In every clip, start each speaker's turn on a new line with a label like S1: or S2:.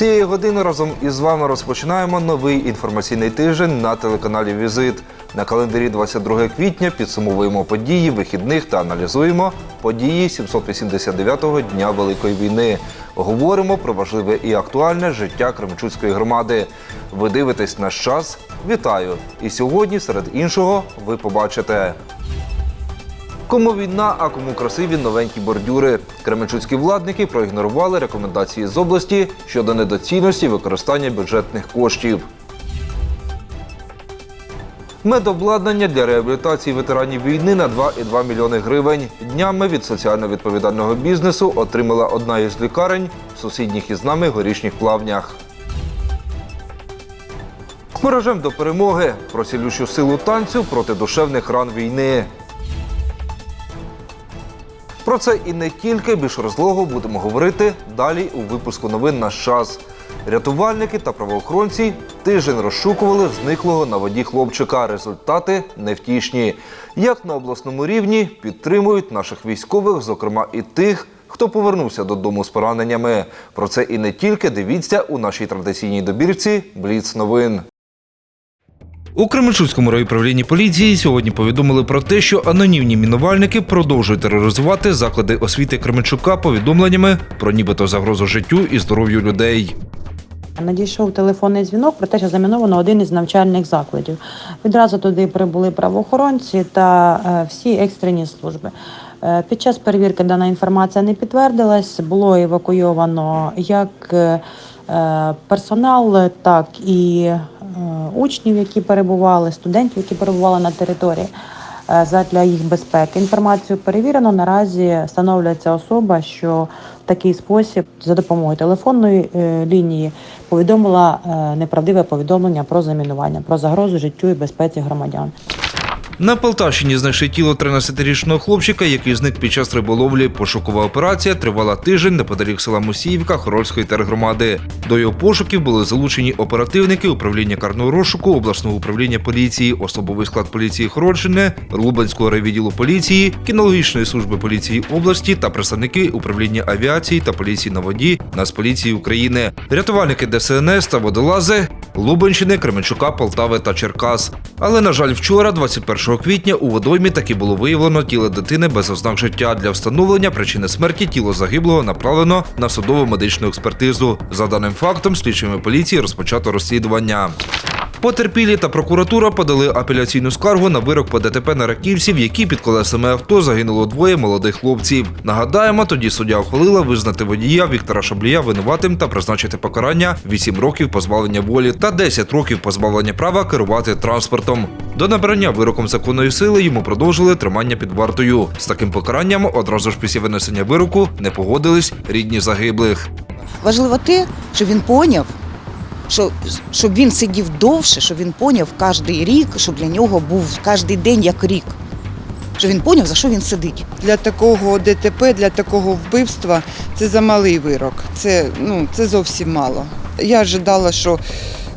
S1: Цієї години разом із вами розпочинаємо новий інформаційний тиждень на телеканалі Візит. На календарі 22 квітня підсумовуємо події вихідних та аналізуємо події 789-го дня Великої війни. Говоримо про важливе і актуальне життя Кременчуцької громади. Ви дивитесь наш час. Вітаю! І сьогодні, серед іншого, ви побачите. Кому війна, а кому красиві новенькі бордюри. Кременчуцькі владники проігнорували рекомендації з області щодо недоцільності використання бюджетних коштів. Медобладнання для реабілітації ветеранів війни на 2,2 мільйони гривень. Днями від соціально відповідального бізнесу отримала одна із лікарень в сусідніх із нами горішніх плавнях. Мережем до перемоги про цілющу силу танцю проти душевних ран війни. Про це і не тільки більш розлого будемо говорити далі у випуску новин наш час. Рятувальники та правоохоронці тиждень розшукували зниклого на воді хлопчика. Результати невтішні. Як на обласному рівні підтримують наших військових, зокрема і тих, хто повернувся додому з пораненнями. Про це і не тільки дивіться у нашій традиційній добірці Бліц новин. У Кременчуцькому райуправлінні поліції сьогодні повідомили про те, що анонімні мінувальники продовжують тероризувати заклади освіти Кременчука повідомленнями про нібито загрозу життю і здоров'ю людей.
S2: Надійшов телефонний дзвінок про те, що заміновано один із навчальних закладів. Відразу туди прибули правоохоронці та е, всі екстрені служби. Е, Під час перевірки дана інформація не підтвердилась. Було евакуйовано як е, персонал, так і учнів, які перебували, студентів, які перебували на території. е, Задля їх безпеки. Інформацію перевірено. Наразі встановлюється особа, що в такий спосіб за допомогою телефонної е, лінії повідомила е, неправдиве повідомлення про замінування, про загрозу життю і безпеці громадян.
S1: На Полтавщині знайшли тіло 13-річного хлопчика, який зник під час риболовлі. Пошукова операція тривала тиждень неподалік села Мусіївка Хорольської тергромади. До його пошуків були залучені оперативники управління карного розшуку, обласного управління поліції, особовий склад поліції Хорольщини, Лубенського райвідділу поліції, кінологічної служби поліції області та представники управління авіації та поліції на воді Нацполіції України, рятувальники ДСНС та водолази Лубенщини, Кременчука, Полтави та Черкас. Але на жаль, вчора, 21 квітня, у водоймі таки було виявлено тіло дитини без ознак життя. Для встановлення причини смерті тіло загиблого направлено на судово медичну експертизу. За даним фактом, слідчими поліції розпочато розслідування. Потерпілі та прокуратура подали апеляційну скаргу на вирок по ДТП на раківців, які під колесами авто загинуло двоє молодих хлопців. Нагадаємо, тоді суддя ухвалила визнати водія Віктора Шаблія винуватим та призначити покарання 8 років позбавлення волі та 10 років позбавлення права керувати транспортом. До набрання вироком законної сили йому продовжили тримання під вартою. З таким покаранням одразу ж після винесення вироку не погодились рідні загиблих.
S3: Важливо те, що він поняв, що, щоб він сидів довше, щоб він поняв кожен рік, щоб для нього був кожен день як рік. Щоб він поняв, за що він сидить.
S4: Для такого ДТП, для такого вбивства це замалий вирок. Це, ну, це зовсім мало. Я ожидала, що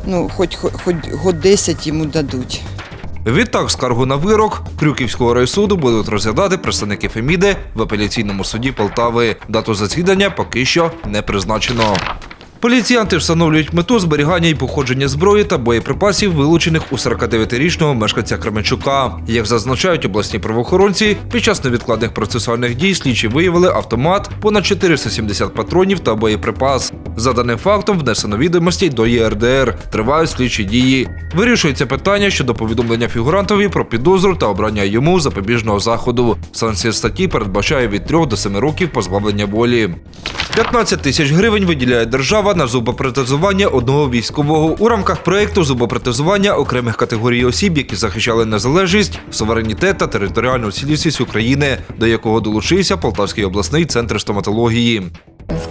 S4: ну, хоч, хоч год 10 йому дадуть.
S1: Відтак, скаргу на вирок Крюківського райсуду будуть розглядати представники Феміди в апеляційному суді Полтави. Дату засідання поки що не призначено. Поліціянти встановлюють мету зберігання і походження зброї та боєприпасів, вилучених у 49-річного мешканця Кременчука. Як зазначають обласні правоохоронці, під час невідкладних процесуальних дій слідчі виявили автомат, понад 470 патронів та боєприпас. За даним фактом внесено відомості до ЄРДР. Тривають слідчі дії. Вирішується питання щодо повідомлення фігурантові про підозру та обрання йому запобіжного заходу. Санкція статті передбачає від 3 до 7 років позбавлення волі. 15 тисяч гривень виділяє держава на зубопротезування одного військового у рамках проєкту зубопротезування окремих категорій осіб, які захищали незалежність, суверенітет та територіальну цілісність України, до якого долучився Полтавський обласний центр стоматології.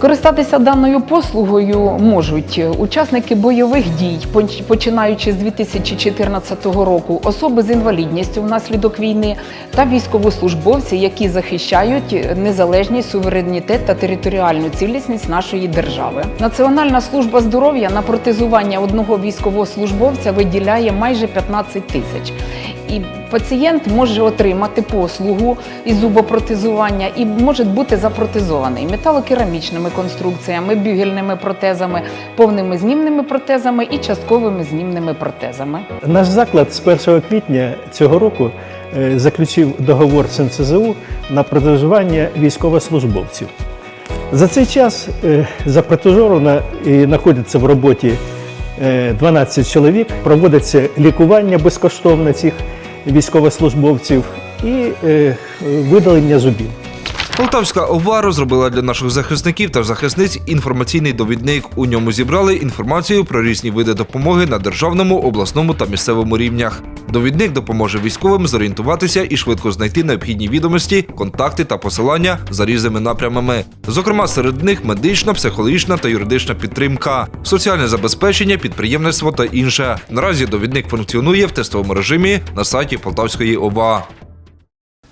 S5: Скористатися даною послугою можуть учасники бойових дій, починаючи з 2014 року, особи з інвалідністю внаслідок війни та військовослужбовці, які захищають незалежність, суверенітет та територіальну цілісність нашої держави. Національна служба здоров'я на протезування одного військовослужбовця виділяє майже 15 тисяч. І пацієнт може отримати послугу із зубопротезування і може бути запротезований металокерамічними конструкціями, бюгельними протезами, повними знімними протезами і частковими знімними протезами.
S6: Наш заклад з 1 квітня цього року е, заключив договор з НСЗУ на протезування військовослужбовців. За цей час е, запротезовано і знаходиться в роботі е, 12 чоловік, проводиться лікування безкоштовне цих військовослужбовців і е, видалення зубів.
S1: Полтавська ОВА розробила для наших захисників та захисниць інформаційний довідник. У ньому зібрали інформацію про різні види допомоги на державному, обласному та місцевому рівнях. Довідник допоможе військовим зорієнтуватися і швидко знайти необхідні відомості, контакти та посилання за різними напрямами. Зокрема, серед них медична, психологічна та юридична підтримка, соціальне забезпечення, підприємництво та інше. Наразі довідник функціонує в тестовому режимі на сайті Полтавської ОВА.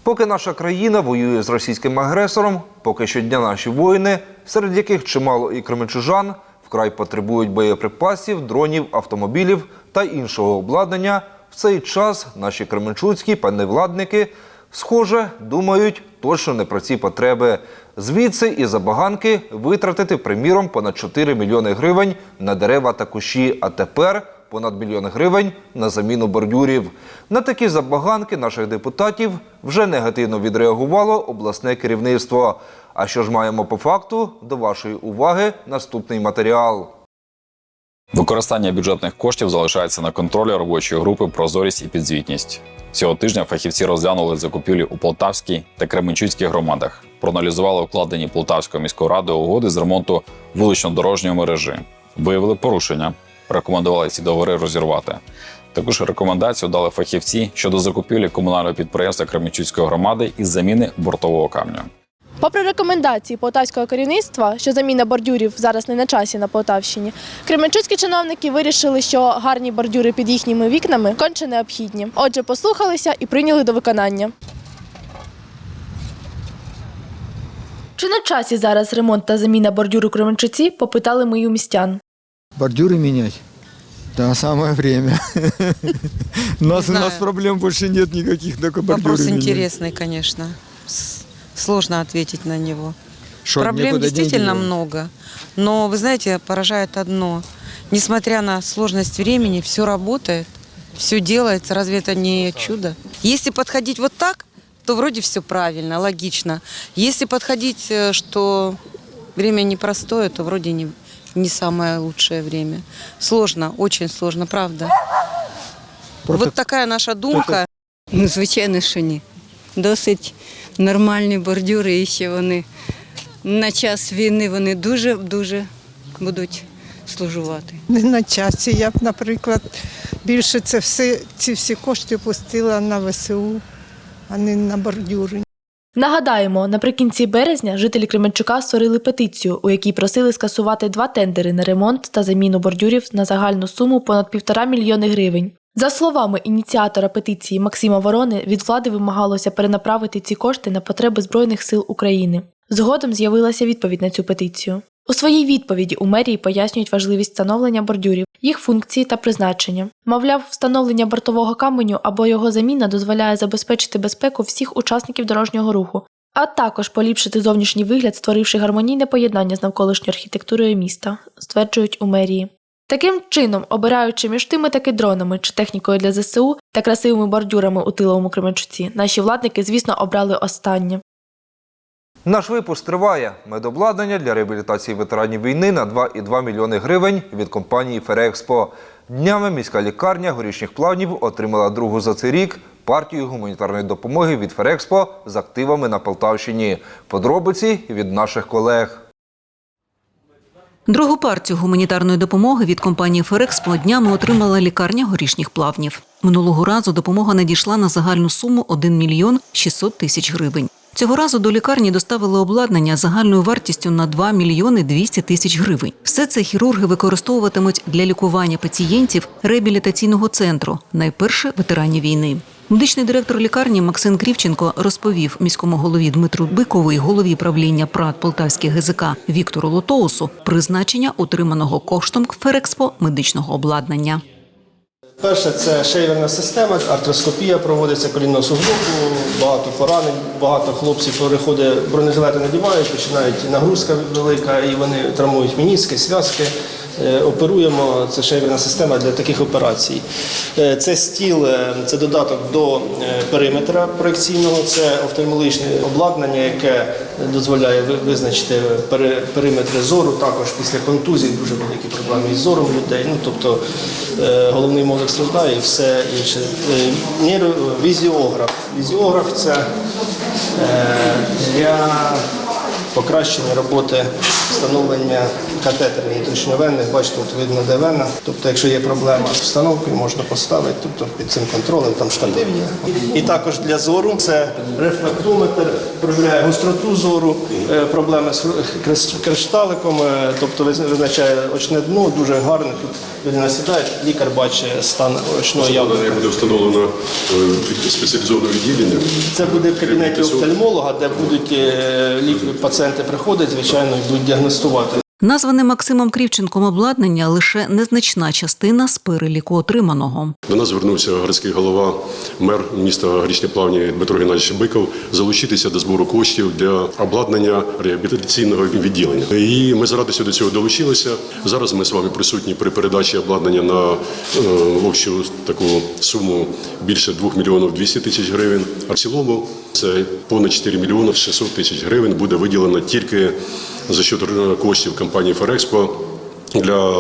S1: Поки наша країна воює з російським агресором, поки щодня наші воїни, серед яких чимало і кременчужан, вкрай потребують боєприпасів, дронів, автомобілів та іншого обладнання, в цей час наші кременчуцькі паневладники, схоже, думають точно не про ці потреби. Звідси і забаганки витратити, приміром, понад 4 мільйони гривень на дерева та кущі, а тепер понад мільйон гривень на заміну бордюрів. На такі забаганки наших депутатів вже негативно відреагувало обласне керівництво. А що ж маємо по факту? До вашої уваги наступний матеріал.
S7: Використання бюджетних коштів залишається на контролі робочої групи Прозорість і підзвітність. Цього тижня фахівці розглянули закупівлі у Полтавській та Кременчуцькій громадах, проаналізували укладені Полтавською міською радою угоди з ремонту вулично-дорожньої мережі, виявили порушення, рекомендували ці договори розірвати. Також рекомендацію дали фахівці щодо закупівлі комунального підприємства Кременчуцької громади із заміни бортового камню.
S8: Попри рекомендації полтавського керівництва, що заміна бордюрів зараз не на часі на Полтавщині, кременчуцькі чиновники вирішили, що гарні бордюри під їхніми вікнами конче необхідні. Отже, послухалися і прийняли до виконання. Чи на часі зараз ремонт та заміна бордюру Кременчуці, попитали ми у містян.
S9: Бордюры менять? Да, самое время. У нас, у
S10: знаю.
S9: нас проблем больше нет никаких, только бордюры
S10: Вопрос
S9: менять.
S10: интересный, конечно. Сложно ответить на него.
S9: Что,
S10: Проблем действительно много. Но, вы знаете, поражает одно. Несмотря на сложность времени, все работает, все делается. Разве это не чудо? Если подходить вот так, то вроде все правильно, логично. Если подходить, э, что время непростое, то вроде не, не самое лучшее время. Сложно, очень сложно, правда.
S9: Просто
S10: Вот такая наша думка.
S11: Ну, звичайно, що ні. Досить нормальні бордюри, і ще вони на час війни вони дуже-дуже будуть служувати.
S12: Не на часі. Я б, наприклад, більше це все, ці всі кошти пустила на ВСУ, а не на бордюри.
S8: Нагадаємо, наприкінці березня жителі Кременчука створили петицію, у якій просили скасувати два тендери на ремонт та заміну бордюрів на загальну суму понад півтора мільйони гривень. За словами ініціатора петиції Максима Ворони, від влади вимагалося перенаправити ці кошти на потреби Збройних сил України. Згодом з'явилася відповідь на цю петицію. У своїй відповіді у мерії пояснюють важливість встановлення бордюрів, їх функції та призначення. Мовляв, встановлення бортового каменю або його заміна дозволяє забезпечити безпеку всіх учасників дорожнього руху, а також поліпшити зовнішній вигляд, створивши гармонійне поєднання з навколишньою архітектурою міста, стверджують у мерії. Таким чином, обираючи між тими таки дронами чи технікою для ЗСУ та красивими бордюрами у тиловому Кременчуці, наші владники, звісно, обрали останнє.
S1: Наш випуск триває. Медобладнання для реабілітації ветеранів війни на 2,2 мільйони гривень від компанії Ферекспо. Днями міська лікарня горішніх плавнів отримала другу за цей рік партію гуманітарної допомоги від Ферекспо з активами на Полтавщині. Подробиці від наших колег.
S13: Другу партію гуманітарної допомоги від компанії Ферекспо днями отримала лікарня горішніх плавнів. Минулого разу допомога надійшла на загальну суму 1 мільйон 600 тисяч гривень. Цього разу до лікарні доставили обладнання загальною вартістю на 2 мільйони 200 тисяч гривень. Все це хірурги використовуватимуть для лікування пацієнтів реабілітаційного центру, найперше ветеранів війни. Медичний директор лікарні Максим Крівченко розповів міському голові Дмитру Бикову і голові правління ПРАТ Полтавських ГЗК Віктору Лотоусу призначення отриманого коштом Ферекспо медичного обладнання.
S14: Перше це шейверна система, артроскопія проводиться колінного суглобу, багато поранень, багато хлопців переходить, бронежилети надівають, починають нагрузка велика і вони травмують мініски, зв'язки. Е, Оперуємо, це шейверна система для таких операцій. Е, Це стіл, е, це додаток до периметра проекційного, це офтальмологічне обладнання, яке дозволяє визначити периметри зору. Також після контузії дуже великі проблеми із зором людей. Ну, тобто головний мозок страждає і все інше. Візіограф. Візіограф це для покращення роботи встановлення катетерів внутрішньовенних. Бачите, тут видно, де вена. Тобто, якщо є проблема з встановкою, можна поставити тобто, під цим контролем, там штатив є. І також для зору це рефлектометр, перевіряє гостроту зору, е, проблеми з кришталиком, е, тобто визначає очне дно, дуже гарне. Тут людина сідає, лікар бачить стан очного яблука.
S15: буде встановлено е, спеціалізоване відділення.
S14: Це буде в кабінеті офтальмолога, де будуть пацієнти приходять, звичайно, і будуть діагностувати.
S13: Назване Максимом Крівченком обладнання лише незначна частина з переліку отриманого.
S15: До нас звернувся городський голова, мер міста Горішні Плавні Дмитро Геннадійович Биков залучитися до збору коштів для обладнання реабілітаційного відділення. І ми з радістю до цього долучилися. Зараз ми з вами присутні при передачі обладнання на е, общу таку суму більше 2 мільйонів 200 тисяч гривень. А в цілому це понад 4 мільйони 600 тисяч гривень буде виділено тільки за счет коштів компанії Ферекспо для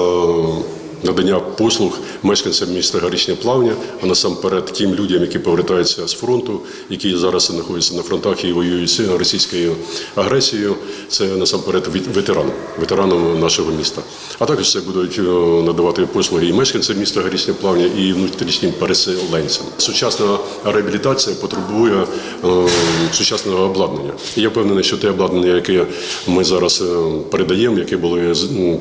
S15: надання послуг мешканцям міста Горішня Плавня, а насамперед тим людям, які повертаються з фронту, які зараз знаходяться на фронтах і воюють з російською агресією. Це насамперед вет- ветеранам, нашого міста. А також це будуть е, надавати послуги і мешканцям міста Горішня Плавня, і внутрішнім переселенцям. Сучасна реабілітація потребує е, сучасного обладнання. І я впевнений, що те обладнання, яке ми зараз е, передаємо, яке було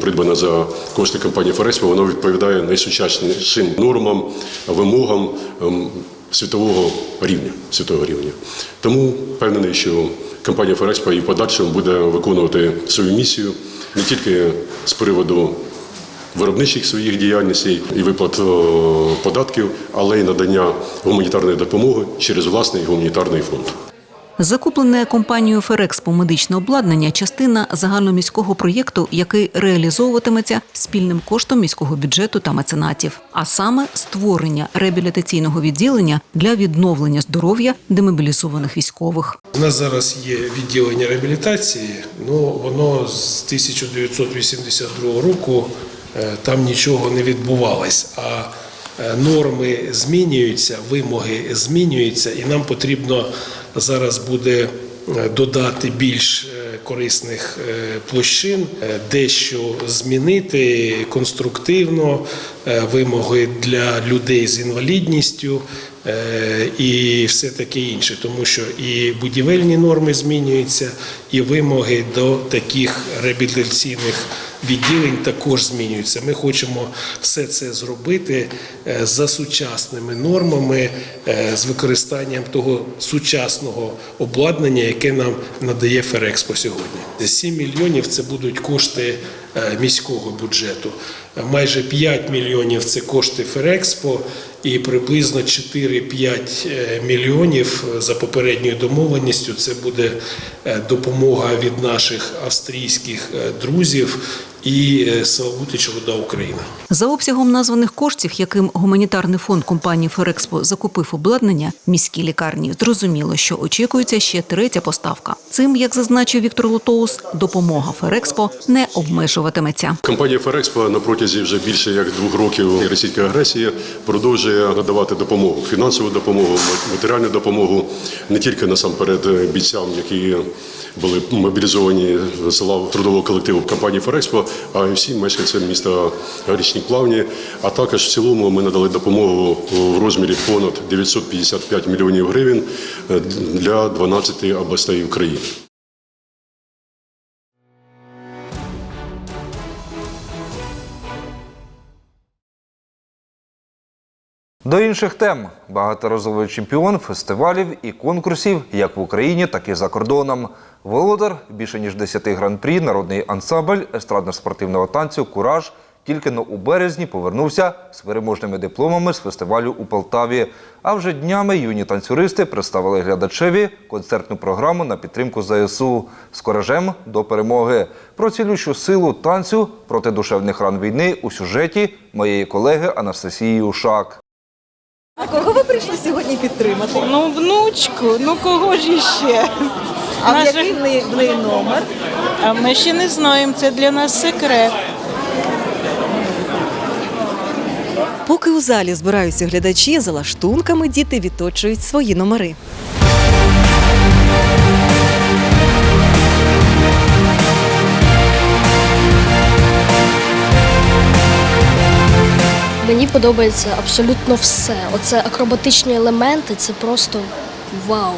S15: придбане за кошти компанії Фореспо, воно відповідає найсучаснішим нормам, вимогам ем, світового рівня. Світового рівня. Тому впевнений, що компанія Фореспо і в подальшому буде виконувати свою місію не тільки з приводу виробничих своїх діяльностей і виплат е, податків, але й надання гуманітарної допомоги через власний гуманітарний фонд.
S13: Закуплене компанією Ферекспо медичне обладнання частина загальноміського проєкту, який реалізовуватиметься спільним коштом міського бюджету та меценатів, а саме створення реабілітаційного відділення для відновлення здоров'я демобілізованих військових.
S16: У нас зараз є відділення реабілітації, ну воно з 1982 року е, там нічого не відбувалось. А е, норми змінюються, вимоги змінюються, і нам потрібно зараз буде е, додати більш е, корисних е, площин, дещо змінити конструктивно, вимоги для людей з інвалідністю і все таке інше, тому що і будівельні норми змінюються, і вимоги до таких реабілітаційних відділень також змінюються. Ми хочемо все це зробити е, за сучасними нормами, е, з використанням того сучасного обладнання, яке нам надає Ферекспо сьогодні. 7 мільйонів це будуть кошти е, міського бюджету. Майже 5 мільйонів це кошти Ферекспо і приблизно 4-5 е, мільйонів за попередньою домовленістю. Це буде е, допомога від наших австрійських е, друзів і е, Славутич Вода Україна.
S13: За обсягом названих коштів, яким гуманітарний фонд компанії Ферекспо закупив обладнання міській лікарні, зрозуміло, що очікується ще третя поставка. Цим, як зазначив Віктор Лутоус, допомога Ферекспо не обмежуватиметься.
S15: Компанія Ферекспо на протязі вже більше як двох років російської агресії продовжує надавати допомогу, фінансову допомогу, матеріальну допомогу не тільки насамперед бійцям, які були мобілізовані з лав трудового колективу компанії Ферекспо, а й всім мешканцям міста Річні Плавні. А також в цілому ми надали допомогу в розмірі понад 955 мільйонів гривень для 12 областей України.
S1: До інших тем багаторазовий чемпіон фестивалів і конкурсів як в Україні, так і за кордоном. Володар більше ніж 10 гран-прі, народний ансамбль естрадно-спортивного танцю Кураж Тільки но у березні повернувся з переможними дипломами з фестивалю у Полтаві. А вже днями юні танцюристи представили глядачеві концертну програму на підтримку ЗСУ з коражем до перемоги. Про цілющу силу танцю проти душевних ран війни у сюжеті моєї колеги Анастасії Ушак.
S3: А кого ви прийшли сьогодні підтримати?
S17: Ну, внучку, ну кого ж іще?
S3: А в
S17: Наша-
S3: який в неї, в неї номер?
S17: А ми ще не знаємо, це для нас секрет.
S18: Поки у залі збираються глядачі, за лаштунками діти відточують свої номери.
S19: Мені подобається абсолютно все. Оце акробатичні елементи це просто вау.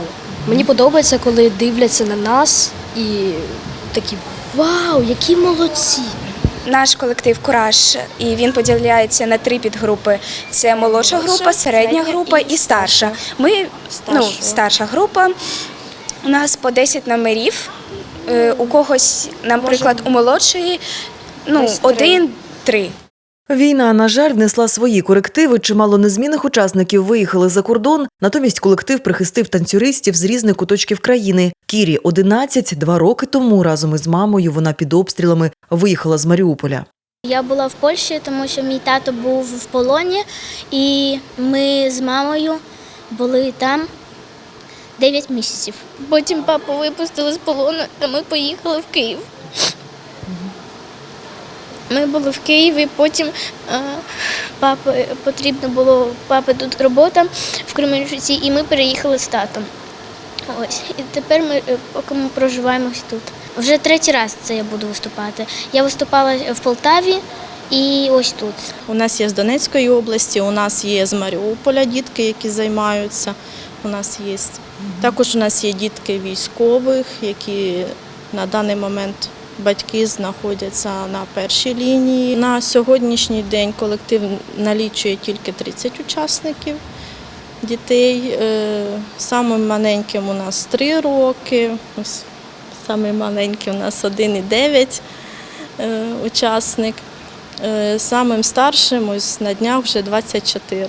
S19: Мені подобається, коли дивляться на нас і такі вау, які молодці.
S20: Наш колектив Кураж, і він поділяється на три підгрупи: це молодша група, середня група і старша. Ми ну, старша група. У нас по 10 номерів. Е, У когось, наприклад, у молодшої ну, один-три.
S18: Війна, на жаль, внесла свої корективи. Чимало незмінних учасників виїхали за кордон. Натомість колектив прихистив танцюристів з різних куточків країни. Кірі 11, два роки тому разом із мамою вона під обстрілами виїхала з Маріуполя.
S19: Я була в Польщі, тому що мій тато був в полоні, і ми з мамою були там 9 місяців. Потім папу випустили з полону, та ми поїхали в Київ. Ми були в Києві, потім е, папи потрібно було папи тут робота в Кременчуці, і ми переїхали з татом. Ось і тепер ми е, поки ми проживаємо тут. Вже третій раз це я буду виступати. Я виступала в Полтаві і ось тут.
S21: У нас є з Донецької області, у нас є з Маріуполя дітки, які займаються. У нас є. Також у нас є дітки військових, які на даний момент батьки знаходяться на першій лінії. На сьогоднішній день колектив налічує тільки 30 учасників дітей. Е, Самим маленьким у нас 3 роки. Самий маленький у нас 1,9 е, учасник. Е, Самим старшим ось на днях вже 24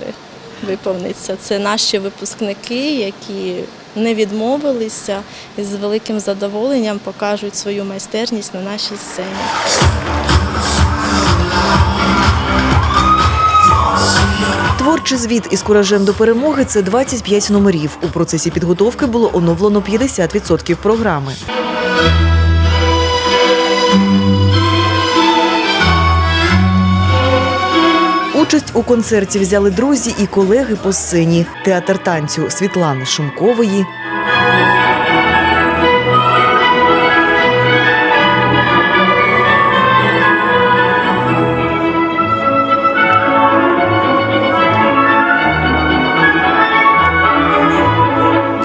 S21: виповниться. Це наші випускники, які не відмовилися і з великим задоволенням покажуть свою майстерність на нашій сцені.
S18: Творчий звіт із куражем до перемоги це 25 номерів. У процесі підготовки було оновлено 50% програми. У концерті взяли друзі і колеги по сцені. Театр танцю Світлани Шумкової,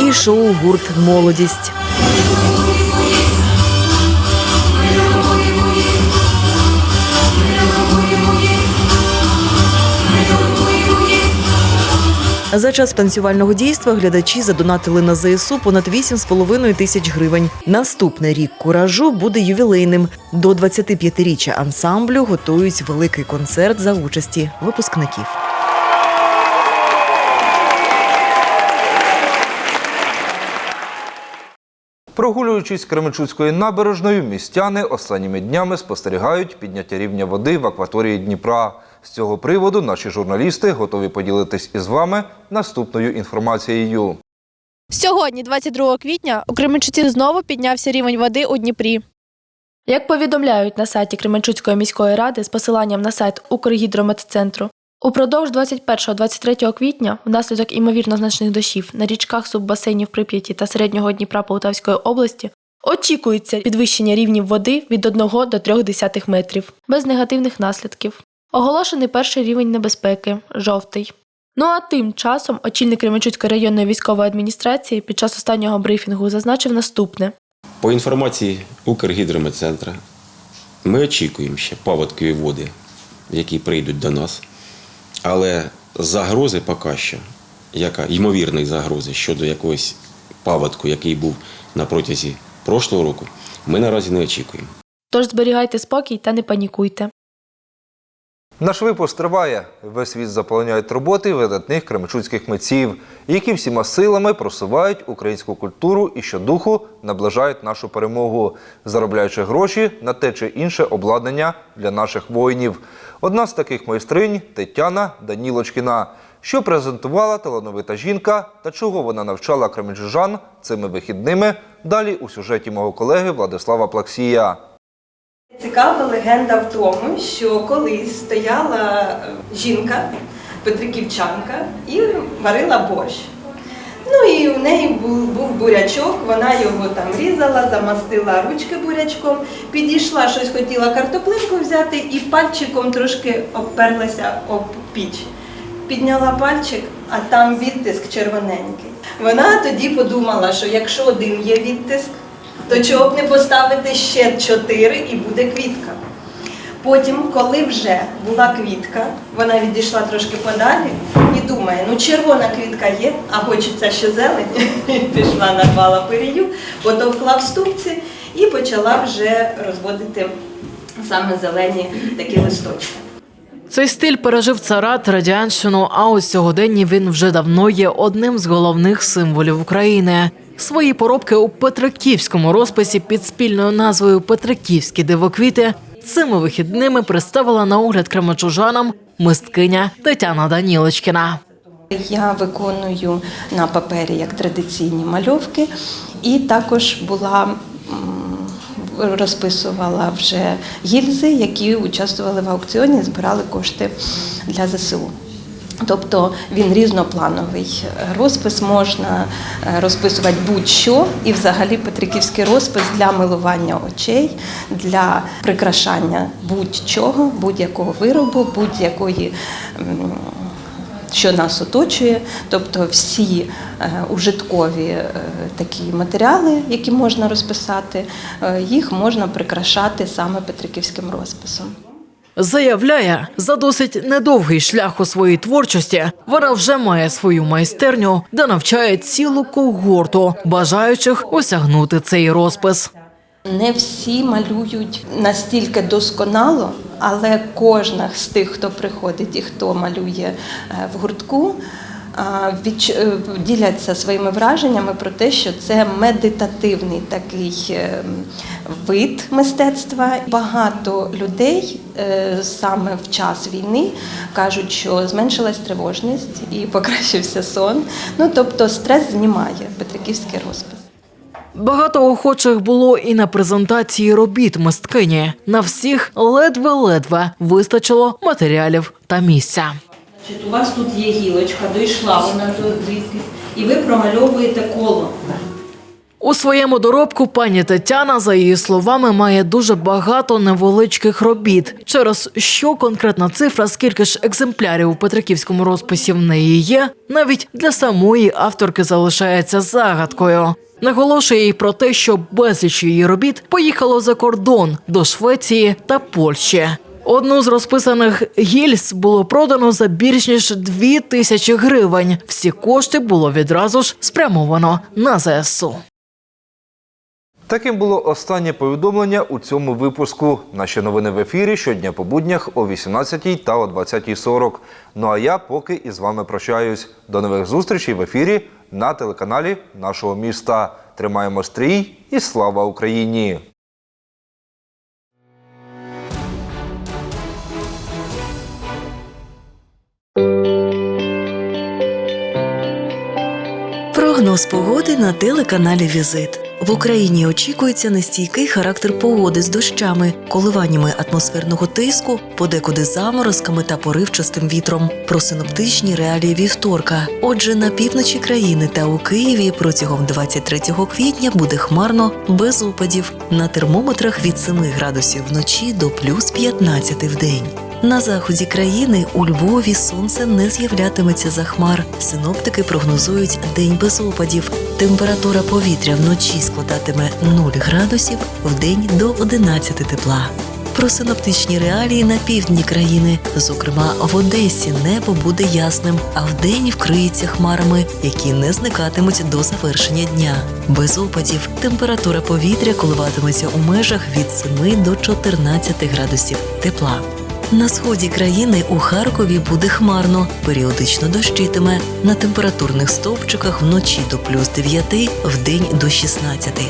S18: і шоу гурт Молодість. За час танцювального дійства глядачі задонатили на ЗСУ понад 8,5 тисяч гривень. Наступний рік куражу буде ювілейним. До 25-річчя ансамблю готують великий концерт за участі випускників.
S1: Прогулюючись Кременчуцькою набережною, містяни останніми днями спостерігають підняття рівня води в акваторії Дніпра. З цього приводу наші журналісти готові поділитись із вами наступною інформацією.
S22: Сьогодні, 22 квітня, у Кременчуці знову піднявся рівень води у Дніпрі.
S8: Як повідомляють на сайті Кременчуцької міської ради з посиланням на сайт Укргідрометцентру, упродовж 21-23 квітня, внаслідок імовірно значних дощів на річках суббасейнів Прип'яті та середнього Дніпра Полтавської області очікується підвищення рівнів води від 1 до 3 метрів без негативних наслідків. Оголошений перший рівень небезпеки жовтий. Ну а тим часом очільник Кременчуцької районної військової адміністрації під час останнього брифінгу зазначив наступне.
S23: По інформації Укргідрометцентра, ми очікуємо ще паводкові води, які прийдуть до нас. Але загрози поки що, яка ймовірної загрози щодо якогось паводку, який був на протязі прошлого року, ми наразі не очікуємо.
S8: Тож зберігайте спокій та не панікуйте.
S1: Наш випуск триває. Весь світ заполоняють роботи видатних кременчуцьких митців, які всіма силами просувають українську культуру і щодуху наближають нашу перемогу, заробляючи гроші на те чи інше обладнання для наших воїнів. Одна з таких майстринь Тетяна Данілочкіна, що презентувала талановита жінка та чого вона навчала кременчужан цими вихідними. Далі у сюжеті мого колеги Владислава Плаксія.
S24: Цікава легенда в тому, що колись стояла е, жінка, петриківчанка, і варила борщ. Ну і у неї був, був бурячок, вона його там різала, замастила ручки бурячком, підійшла, щось хотіла картоплинку взяти і пальчиком трошки обперлася об піч. Підняла пальчик, а там відтиск червоненький. Вона тоді подумала, що якщо один є відтиск, то чого б не поставити ще чотири і буде квітка. Потім, коли вже була квітка, вона відійшла трошки подалі і думає, ну червона квітка є, а хочеться ще зелень. Пішла нарвала пирію, потовкла в ступці і почала вже розводити саме зелені такі листочки.
S25: Цей стиль пережив царат, радянщину, а у сьогоденні він вже давно є одним з головних символів України. Свої поробки у Петриківському розписі під спільною назвою Петриківські дивоквіти цими вихідними представила на огляд кремачужанам мисткиня Тетяна Данілочкіна.
S24: Я виконую на папері як традиційні мальовки, і також була розписувала вже гільзи, які участвували в аукціоні, збирали кошти для ЗСУ. Тобто він різноплановий. Розпис можна е, розписувати будь-що, і взагалі Петриківський розпис для милування очей, для прикрашання будь-чого, будь-якого виробу, будь-якої. що нас оточує, тобто всі е, ужиткові е, такі матеріали, які можна розписати, їх можна прикрашати саме петриківським розписом.
S25: Заявляє, за досить недовгий шлях у своїй творчості вона вже має свою майстерню, де навчає цілу когорту бажаючих осягнути цей розпис.
S24: Не всі малюють настільки досконало, але кожна з тих, хто приходить і хто малює е, в гуртку, діляться своїми враженнями про те, що це медитативний такий е, вид мистецтва. Багато людей е, саме в час війни кажуть, що зменшилась тривожність і покращився сон. Ну тобто стрес знімає Петриківський розпис.
S25: Багато охочих було і на презентації робіт мисткині. На всіх ледве-ледве вистачило матеріалів та місця.
S24: Значить, у вас тут є гілочка, дійшла вона до звідки, і ви промальовуєте коло.
S25: У своєму доробку пані Тетяна, за її словами, має дуже багато невеличких робіт, через що конкретна цифра, скільки ж екземплярів у Петриківському розписі в неї є, навіть для самої авторки залишається загадкою. Наголошує й про те, що безліч її робіт поїхало за кордон до Швеції та Польщі. Одну з розписаних гільз було продано за більш ніж дві тисячі гривень. Всі кошти було відразу ж спрямовано на ЗСУ.
S1: Таким було останнє повідомлення у цьому випуску. Наші новини в ефірі щодня по буднях о 18 та о 20.40. Ну а я поки із вами прощаюсь. До нових зустрічей в ефірі на телеканалі нашого міста. Тримаємо стрій і слава Україні!
S18: Прогноз погоди на телеканалі Візит. В Україні очікується нестійкий характер погоди з дощами, коливаннями атмосферного тиску, подекуди заморозками та поривчастим вітром. Про синоптичні реалії вівторка. Отже, на півночі країни та у Києві протягом 23 квітня буде хмарно без опадів. На термометрах від 7 градусів вночі до плюс 15 в день. На заході країни у Львові сонце не з'являтиметься за хмар. Синоптики прогнозують день без опадів. Температура повітря вночі складатиме 0 градусів, вдень до 11 тепла. Про синоптичні реалії на півдні країни, зокрема в Одесі, небо буде ясним, а вдень вкриється хмарами, які не зникатимуть до завершення дня. Без опадів температура повітря коливатиметься у межах від 7 до 14 градусів тепла. На сході країни у Харкові буде хмарно, періодично дощитиме. На температурних стовпчиках вночі до плюс 9, вдень до 16.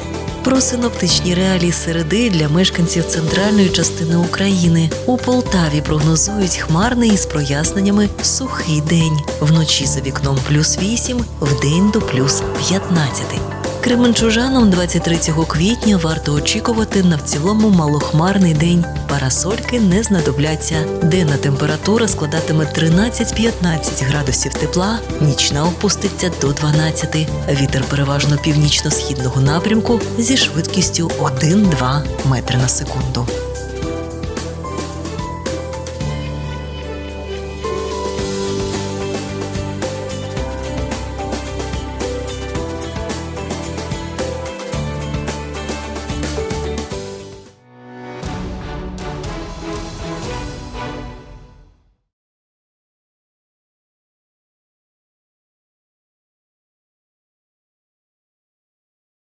S18: Про синоптичні реалії середи для мешканців центральної частини України. У Полтаві прогнозують хмарний із проясненнями сухий день. Вночі за вікном плюс 8, вдень до плюс 15. Кременчужанам 23 квітня варто очікувати на в цілому малохмарний день. Парасольки не знадобляться. Денна температура складатиме 13-15 градусів тепла, нічна опуститься до 12. Вітер переважно північно-східного напрямку зі швидкістю 1-2 метри на секунду.